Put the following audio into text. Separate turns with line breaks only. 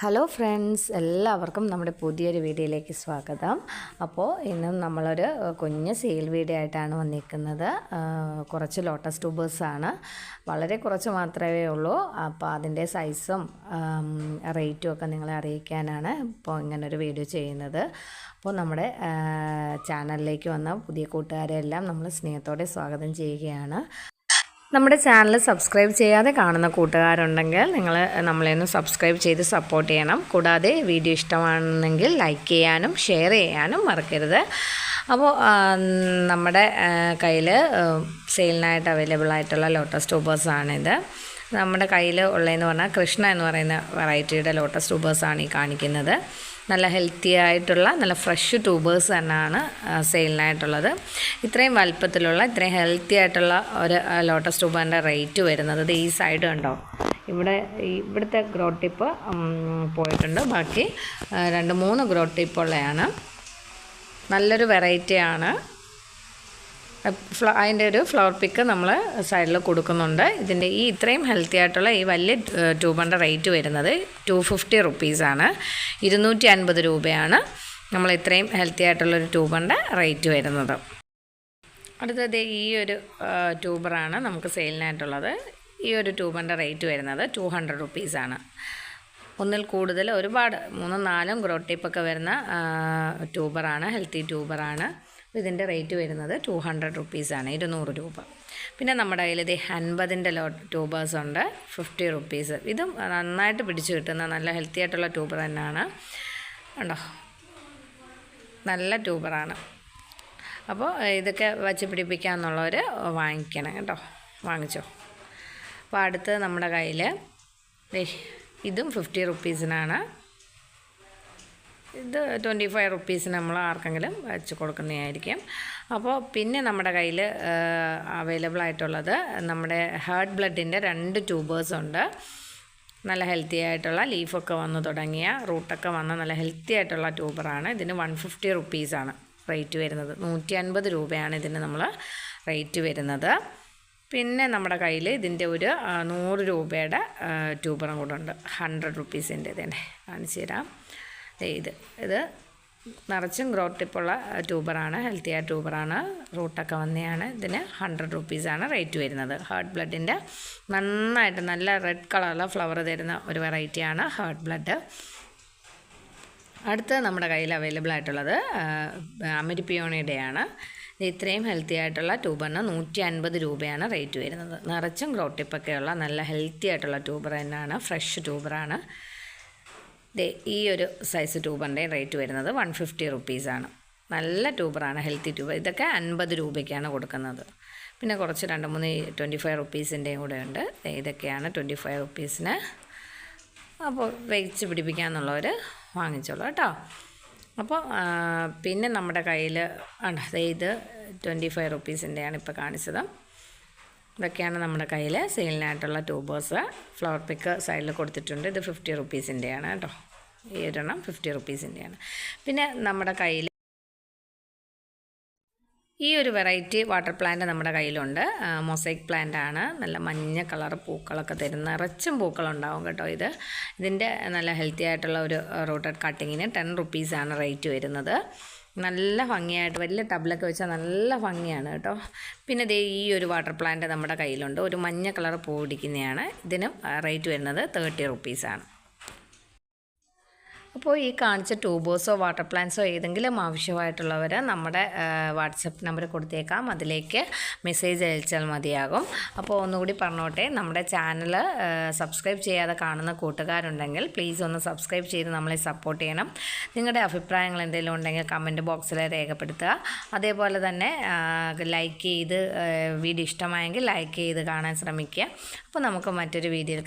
Hello friends എല്ലാവർക്കും നമ്മുടെ പുതിയൊരു വീഡിയോയിലേക്ക് സ്വാഗതം. അപ്പോൾ ഇന്നും നമ്മളൊരു കുഞ്ഞ് സെയിൽ വീഡിയോ ആയിട്ടാണ് വന്നിരിക്കുന്നത്. കുറച്ച് ലോട്ടസ് ട്യൂബേഴ്സാണ് വളരെ കുറച്ച് മാത്രമേ ഉള്ളൂ. അപ്പോൾ അതിന്റെ സൈസും റേറ്റും ഒക്കെ നിങ്ങളെ അറിയിക്കാനാണ് ഇപ്പോൾ ഇങ്ങനൊരു വീഡിയോ ചെയ്യുന്നത്. അപ്പോൾ നമ്മുടെ ചാനലിലേക്ക് വന്ന പുതിയ കൂട്ടുകാരെല്ലാം നമ്മൾ സ്നേഹത്തോടെ സ്വാഗതം ചെയ്യുകയാണ്. നമ്മുടെ ചാനൽ സബ്സ്ക്രൈബ് ചെയ്യാതെ കാണുന്ന കൂട്ടുകാരുണ്ടെങ്കിൽ നിങ്ങൾ നമ്മളെ ഒന്ന് സബ്സ്ക്രൈബ് ചെയ്ത് സപ്പോർട്ട് ചെയ്യണം. കൂടാതെ വീഡിയോ ഇഷ്ടമാണെന്നെങ്കിൽ ലൈക്ക് ചെയ്യാനും ഷെയർ ചെയ്യാനും മറക്കരുത്. അപ്പോൾ നമ്മുടെ കയ്യിൽ സെയിലിനായിട്ട് അവൈലബിൾ ആയിട്ടുള്ള ലോട്ടസ് ട്യൂബേഴ്സാണിത് നമ്മുടെ കയ്യിൽ ഉള്ളതെന്ന് പറഞ്ഞാൽ കൃഷ്ണ എന്ന് പറയുന്ന വെറൈറ്റിയുടെ ലോട്ടസ് ട്യൂബേഴ്സാണ് ഈ കാണിക്കുന്നത്. നല്ല ഹെൽത്തി ആയിട്ടുള്ള നല്ല ഫ്രഷ് ട്യൂബേഴ്സ് തന്നെയാണ് സെയിലിനായിട്ടുള്ളത്. ഇത്രയും വലുപ്പത്തിലുള്ള ഇത്രയും ഹെൽത്തി ആയിട്ടുള്ള ഒരു ലോട്ടസ് ട്യൂബറിന്റെ റേറ്റ് വരുന്നത് ഇത് ഈ സൈഡ് കണ്ടോ? ഇവിടെ ഇവിടുത്തെ ഗ്രോ ടിപ്പ് പോയിട്ടുണ്ട്. ബാക്കി രണ്ട് മൂന്ന് ഗ്രോ ടിപ്പുള്ളതാണ് നല്ലൊരു വെറൈറ്റിയാണ് അതിന്റെ ഒരു ഫ്ലവർ പിക്ക് നമ്മൾ സൈഡിൽ കൊടുക്കുന്നുണ്ട്. ഇതിന്റെ ഈ ഇത്രയും ഹെൽത്തി ആയിട്ടുള്ള ഈ വലിയ ട്യൂബിന്റെ റേറ്റ് വരുന്നത് ടു ഫിഫ്റ്റി റുപ്പീസാണ് ഇരുന്നൂറ്റി അൻപത് രൂപയാണ് നമ്മൾ ഇത്രയും ഹെൽത്തി ആയിട്ടുള്ള ഒരു ട്യൂബിന്റെ റേറ്റ് വരുന്നത്. അടുത്തത് ഈ ഒരു ട്യൂബറാണ് നമുക്ക് സെയിലിനായിട്ടുള്ളത് ഈ ഒരു ട്യൂബിന്റെ റേറ്റ് വരുന്നത് ടു ഹൺഡ്രഡ് റുപ്പീസാണ് ഒന്നിൽ കൂടുതൽ ഒരുപാട് മൂന്നും നാലും ഗ്രോട്ടിപ്പൊക്കെ വരുന്ന ട്യൂബറാണ് ഹെൽത്തി ട്യൂബറാണ് ഇതിന്റെ റേറ്റ് വരുന്നത് ടു ഹൺഡ്രഡ് റുപ്പീസാണ് ഇരുന്നൂറ് രൂപ. പിന്നെ നമ്മുടെ കയ്യിൽ ഇത് അൻപതിന്റെ ലോ ട്യൂബേഴ്സ് ഉണ്ട് ഫിഫ്റ്റി റുപ്പീസ് ഇതും നന്നായിട്ട് പിടിച്ചു കിട്ടുന്ന നല്ല ഹെൽത്തി ആയിട്ടുള്ള ട്യൂബർ തന്നെയാണ്. ഉണ്ടോ നല്ല ട്യൂബറാണ് അപ്പോൾ ഇതൊക്കെ വച്ച് പിടിപ്പിക്കാമെന്നുള്ളവർ വാങ്ങിക്കണം കേട്ടോ. വാങ്ങിച്ചോ. അപ്പോൾ അടുത്ത് നമ്മുടെ കയ്യിൽ ഇതും ഫിഫ്റ്റി റുപ്പീസിനാണ് ഇത് ട്വന്റി ഫൈവ് റുപ്പീസ് നമ്മൾ ആർക്കെങ്കിലും വെച്ച് കൊടുക്കുന്നതായിരിക്കും. അപ്പോൾ പിന്നെ നമ്മുടെ കയ്യിൽ അവൈലബിൾ ആയിട്ടുള്ളത് നമ്മുടെ ഹാർട്ട് ബ്ലഡിന്റെ രണ്ട് ട്യൂബേഴ്സ് ഉണ്ട്. നല്ല ഹെൽത്തി ആയിട്ടുള്ള ലീഫൊക്കെ വന്ന് തുടങ്ങിയ റൂട്ടൊക്കെ വന്ന നല്ല ഹെൽത്തി ആയിട്ടുള്ള ട്യൂബറാണ് ഇതിന് വൺ ഫിഫ്റ്റി റുപ്പീസാണ് റേറ്റ് വരുന്നത്. നൂറ്റി അൻപത് രൂപയാണ് ഇതിന് നമ്മൾ റേറ്റ് വരുന്നത്. പിന്നെ നമ്മുടെ കയ്യിൽ ഇതിന്റെ ഒരു നൂറ് രൂപയുടെ ട്യൂബറും കൂടെ ഉണ്ട്. ഹൺഡ്രഡ് റുപ്പീസിന്റെ ഇതന്നെ കാണിച്ചു തരാം. ഇത് ഇത് നിറച്ചും ഗ്രോ ടിപ്പുള്ള ട്യൂബറാണ്. ഹെൽത്തി ആയ ട്യൂബറാണ്. റൂട്ടൊക്കെ വന്നെയാണ്. ഇതിന് ഹൺഡ്രഡ് റുപ്പീസാണ് റേറ്റ് വരുന്നത്. ഹാർട്ട് ബ്ലഡിന്റെ നന്നായിട്ട് നല്ല റെഡ് കളറിലെ ഫ്ലവർ തരുന്ന ഒരു വെറൈറ്റിയാണ് ഹാർട്ട് ബ്ലഡ് അടുത്ത് നമ്മുടെ കയ്യിൽ അവൈലബിൾ ആയിട്ടുള്ളത് അമരിപ്പിയോണിയുടെയാണ്. ഇത് ഇത്രയും ഹെൽത്തി ആയിട്ടുള്ള ട്യൂബറിന് നൂറ്റി അൻപത് രൂപയാണ് റേറ്റ് വരുന്നത്. നിറച്ചും ഗ്രോട്ടിപ്പൊക്കെയുള്ള നല്ല ഹെൽത്തി ആയിട്ടുള്ള ട്യൂബർ തന്നെയാണ്. ഫ്രഷ് ട്യൂബറാണ്. ദേ ഈ ഒരു സൈസ് ട്യൂബറിന്റെ റേറ്റ് വരുന്നത് വൺ ഫിഫ്റ്റി റുപ്പീസാണ് നല്ല ട്യൂബറാണ് ഹെൽത്തി ട്യൂബർ ഇതൊക്കെ അൻപത് രൂപയ്ക്കാണ് കൊടുക്കുന്നത്. പിന്നെ കുറച്ച് രണ്ട് മൂന്ന് ട്വന്റി ഫൈവ് റുപ്പീസിന്റെയും കൂടെ ഉണ്ട്. ഇതൊക്കെയാണ് ട്വന്റി ഫൈവ് റുപ്പീസിന് അപ്പോൾ വെച്ച് പിടിപ്പിക്കാമെന്നുള്ളവർ വാങ്ങിച്ചോളൂ കേട്ടോ. അപ്പോൾ പിന്നെ നമ്മുടെ കയ്യിൽ ആണ് ഇത് ട്വന്റി ഫൈവ് റുപ്പീസിന്റെയാണ് ഇപ്പോൾ കാണിച്ചത്. ഇതൊക്കെയാണ് നമ്മുടെ കയ്യിൽ സെയിലിനായിട്ടുള്ള ട്യൂബേഴ്സ് ഫ്ലവർ പിക്ക് സൈഡിൽ കൊടുത്തിട്ടുണ്ട്. ഇത് ഫിഫ്റ്റി റുപ്പീസിന്റെയാണ് കേട്ടോ. ഈ ഒരെണ്ണം ഫിഫ്റ്റി റുപ്പീസിന്റെയാണ് പിന്നെ നമ്മുടെ കയ്യിൽ ഈ ഒരു വെറൈറ്റി വാട്ടർ പ്ലാന്റ് നമ്മുടെ കയ്യിലുണ്ട്. മൊസൈക്ക് പ്ലാന്റ് ആണ്. നല്ല മഞ്ഞ കളർ പൂക്കളൊക്കെ തരുന്ന നിറച്ചും പൂക്കളുണ്ടാവും കേട്ടോ ഇത്. ഇതിന്റെ നല്ല ഹെൽത്തി ആയിട്ടുള്ള ഒരു റൂട്ടഡ് കട്ടിങ്ങിന് ടെൻ റുപ്പീസാണ് റേറ്റ് വരുന്നത്. നല്ല ഭംഗിയായിട്ട് വലിയ ടബിലൊക്കെ വെച്ചാൽ നല്ല ഭംഗിയാണ് കേട്ടോ. പിന്നെ ദേ ഈ ഒരു വാട്ടർ പ്ലാന്റ് നമ്മുടെ കയ്യിലുണ്ട്. ഒരു മഞ്ഞ കളർ പൂ ഇതിനും റേറ്റ് വരുന്നത് തേർട്ടി റുപ്പീസാണ് അപ്പോൾ ഈ കാണിച്ച ട്യൂബേഴ്സോ വാട്ടർ പ്ലാന്റ്സോ ഏതെങ്കിലും ആവശ്യമായിട്ടുള്ളവർ നമ്മുടെ വാട്സപ്പ് നമ്പർ കൊടുത്തേക്കാം. അതിലേക്ക് മെസ്സേജ് അയച്ചാൽ മതിയാകും. അപ്പോൾ ഒന്നുകൂടി പറഞ്ഞോട്ടെ നമ്മുടെ ചാനൽ സബ്സ്ക്രൈബ് ചെയ്യാതെ കാണുന്ന കൂട്ടുകാരുണ്ടെങ്കിൽ പ്ലീസ് ഒന്ന് സബ്സ്ക്രൈബ് ചെയ്ത് നമ്മളെ സപ്പോർട്ട് ചെയ്യണം. നിങ്ങളുടെ അഭിപ്രായങ്ങൾ എന്തെങ്കിലും ഉണ്ടെങ്കിൽ കമന്റ് ബോക്സിൽ രേഖപ്പെടുത്തുക. അതേപോലെ തന്നെ ലൈക്ക് ചെയ്ത് വീഡിയോ ഇഷ്ടമായെങ്കിൽ ലൈക്ക് ചെയ്ത് കാണാൻ ശ്രമിക്കുക. അപ്പോൾ നമുക്ക് മറ്റൊരു വീഡിയോയിൽ